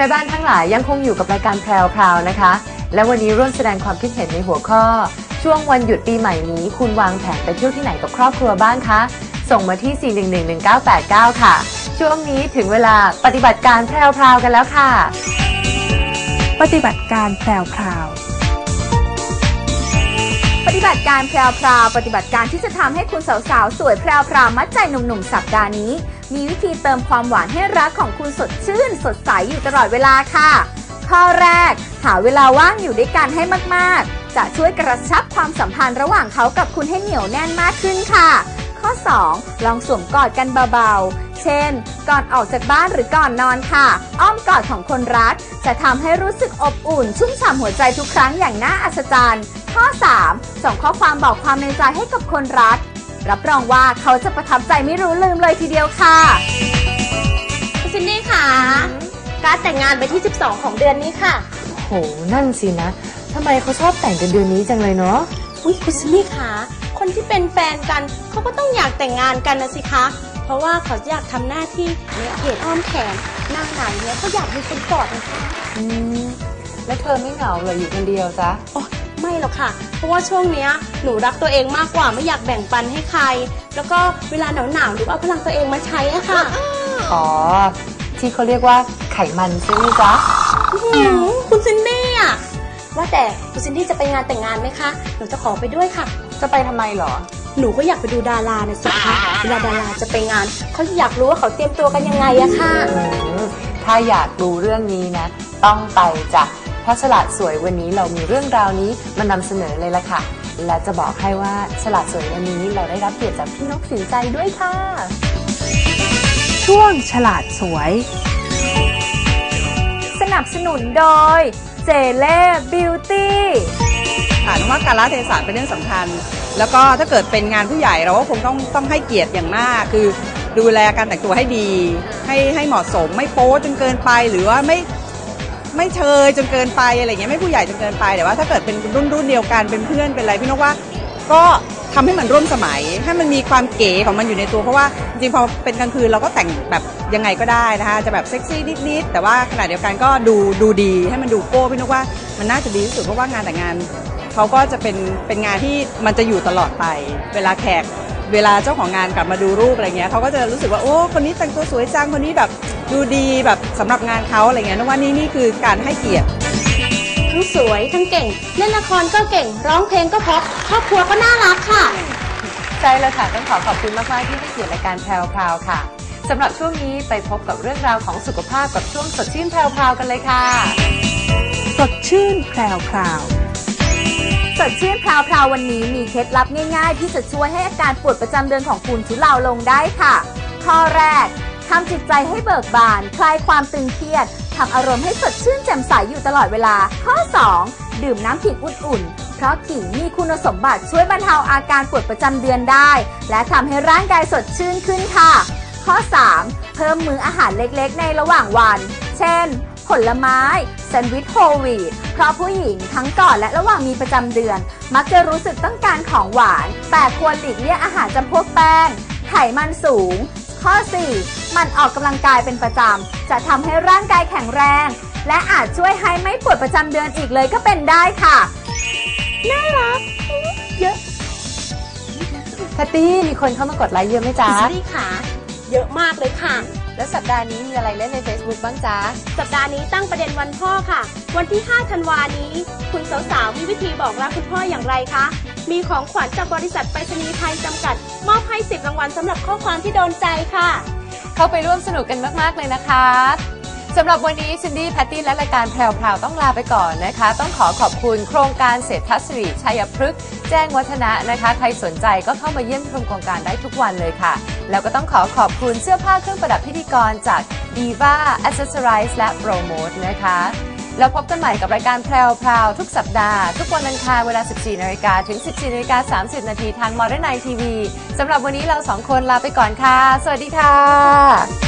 แม่บ้านทั้งหลายยังคงอยู่กับรายการแพรวพราวนะคะ และวันนี้ร่วมแสดงความคิดเห็นในหัวข้อ ช่วงวันหยุดปีใหม่นี้ คุณวางแผนไปเที่ยวที่ไหนกับครอบครัวบ้างคะ ส่งมาที่ 4111989 ค่ะ ช่วงนี้ถึงเวลาปฏิบัติการแพรวพราวกันแล้วค่ะ ปฏิบัติการแพรวพราวปฏิบัติการแพรวพราวปฏิบัติการที่จะทำให้คุณสาวๆสวยแพรวพราวมัดใจหนุ่มๆสัปดาห์นี้ มีวิธีเติมความหวานให้รักของคุณสดชื่น สดใสอยู่ตลอดเวลาค่ะ ข้อแรก หาเวลาว่างอยู่ด้วยกันให้มากๆ จะช่วยกระชับความสัมพันธ์ระหว่างเขากับคุณให้เหนียวแน่นมากขึ้นค่ะ ข้อ 2 ลองสวมกอดกันเบาๆ เช่น ก่อนออกจากบ้านหรือก่อนนอนค่ะ อ้อมกอดของคนรัก จะทำให้รู้สึกอบอุ่น ชุ่มฉ่ำหัวใจทุกครั้งอย่างน่าอัศจรรย์ ข้อ 3 ส่งข้อความบอกความในใจให้กับคนรัก รับรองว่าเขาจะประทับใจไม่รู้ลืมเลยทีเดียวค่ะคุณซินดี้ค่ะ การดแต่งงานไปที่ 12 ของเดือนนี้ค่ะ โห นั่นสินะ ทำไมเขาชอบแต่งกันเดือนนี้จังเลยเนาะ อุ้ยคุณซินดี้ค่ะ คนที่เป็นแฟนกันเขาก็ต้องอยากแต่งงานกันนะสิคะ เพราะว่าเขาอยากทำหน้าที่เนี่ยเกดอ้อมแขนหน้าไหนเนี่ยเขาอยากมีคนกอดนะคะ อืม แล้วเธอไม่เหงาเลยอยู่คนเดียวจ๊ะ โอ้ ไม่หรอกค่ะ เพราะว่าช่วงเนี้ยหนูรักตัวเองมากกว่าไม่อยากแบ่งปันให้ใคร แล้วก็เวลาหนาวๆหนูเอาพลังตัวเองมาใช้อะค่ะอ๋อ ที่เขาเรียกว่าไขมันใช่ไหมจ๊ะอื้อหือคุณซินดี้อะว่าแต่คุณซินดี้จะไปงานแต่งงานไหมคะหนูจะขอไปด้วยค่ะ จะไปทำไมเหรอ หนูก็อยากไปดูดารานะสิคะเวลาดาราจะไปงานเขาอยากรู้ว่าเขาเตรียมตัวกันยังไงอะค่ะอืมถ้าอยากรู้เรื่องนี้นะ ต้องไปจ้ะเพ ราะฉลาดสวยวันนี้เรามีเรื่องราวนี้มานำเสนอเลยละค่ะ และจะบอกให้ว่าฉลาดสวยวันนี้เราได้รับเกียรติจากพี่นกสินใจด้วยค่ะ ช่วงฉลาดสวย สนับสนุนโดยเจเล่บิวตี้ค่ะนว่าการละเทศะเป็นเรื่องสำคัญ แล้วก็ถ้าเกิดเป็นงานผู้ใหญ่เราก็คงต้องต้องให้เกียรติอย่างมาก คือดูแลการแต่งตัวให้ดี ให้ให้เหมาะสมไม่โป๊จนเกินไปหรือว่าไม่ ไม่เชยจนเกินไปอะไรเงี้ยไม่ผู้ใหญ่จนเกินไปแต่ว่าถ้าเกิดเป็นรุ่นรุ่นเดียวกันเป็นเพื่อนเป็นอะไรพี่นกว่าก็ทำให้มันร่วมสมัยให้มันมีความเก๋ของมันอยู่ในตัวเพราะว่าจริงๆพอเป็นกลางคืนเราก็แต่งแบบยังไงก็ได้นะคะจะแบบเซ็กซี่นิดๆแต่ว่าขณะเดียวกันก็ดูดูดีให้มันดูโก้พี่นกว่ามันน่าจะดีที่สุดเพราะว่างานแต่งงานเขาก็จะเป็นเป็นงานที่มันจะอยู่ตลอดไปเวลาแขก เวลาเจ้าของงานกลับมาดูรูปอะไรเงี้ยเขาก็จะรู้สึกว่าโอ้คนนี้แต่งตัวสวยจังคนนี้แบบดูดีแบบสำหรับงานเขาอะไรเงี้ยนึกว่านี่นี่คือการให้เกียรติทั้งสวยทั้งเก่ง เล่นละครก็เก่ง ร้องเพลงก็เพราะครอบครัวก็น่ารักค่ะ ใช่แล้วค่ะ ต้องขอขอบคุณมาก ๆ ที่ให้เกียรติรายการแพรวพราวค่ะสำหรับช่วงนี้ไปพบกับเรื่องราวของสุขภาพกับช่วงสดชื่นแพรวพราวกันเลยค่ะ สดชื่นแพรวพราว สดชื่นพราวพราววันนี้มีเคล็ดลับง่ายๆ ที่จะช่วยให้อาการปวดประจำเดือนของคุณทุเลาลงได้ค่ะ ข้อแรกทำจิตใจให้เบิกบาน คลายความตึงเครียดทำอารมณ์ให้สดชื่นแจ่มใสอยู่ตลอดเวลา ข้อ 2 ดื่มน้ำขิงอุ่นๆ เพราะขิงมีคุณสมบัติช่วยบรรเทาอาการปวดประจำเดือนได้ และทำให้ร่างกายสดชื่นขึ้นค่ะ ข้อ 3 เพิ่มมื้ออาหารเล็กๆ ในระหว่างวัน เช่น ผลไม้ แซนด์วิชโฮลวีตเพราะผู้หญิงทั้งก่อนและระหว่างมีประจำเดือน มักจะรู้สึกต้องการของหวาน แต่ควรหลีกเลี่ยงอาหารจำพวกแป้ง ไขมันสูง ข้อ 4 มันออกกำลังกายเป็นประจำ จะทำให้ร่างกายแข็งแรง และอาจช่วยให้ไม่ปวดประจำเดือนอีกเลยก็เป็นได้ค่ะ น่ารักเยอะแพตตี้มีคนเข้ามากดไลค์เยอะไหมจ๊ะซินดี้ค่ะ เยอะมากเลยค่ะ แล้วสัปดาห์นี้มีอะไรเล่นใน Facebook บ้างจ๊ะ สัปดาห์นี้ตั้งประเด็นวันพ่อค่ะ วันที่ 5 ธันวานี้ คุณสาวๆ มีวิธีบอกรักคุณพ่ออย่างไรคะ มีของขวัญจากบริษัทไปรษณีย์ไทยจำกัด มอบให้ 10 รางวัลสำหรับข้อความที่โดนใจค่ะ เข้าไปร่วมสนุกกันมากๆเลยนะคะ สำหรับวันนี้ซินดี้แพตตี้และรายการแพรวพราวต้องลาไปก่อนนะคะ ต้องขอขอบคุณโครงการเศรษฐศิริชัยพฤกษ์แจ้งวัฒนะนะคะ ใครสนใจก็เข้ามาเยี่ยมชมโครงการได้ทุกวันเลยค่ะ แล้วก็ต้องขอขอบคุณเสื้อผ้าเครื่องประดับพิธีกรจาก Diva Accessorize และ Promote นะคะแล้วพบกันใหม่กับรายการแพรวพราวทุกสัปดาห์ ทุกวันอังคารเวลา 14นาฬิกาถึง 14นาฬิกา30 นาทีทาง Modern Night TV สำหรับวันนี้เราสองคนลาไปก่อนค่ะ สวัสดีค่ะ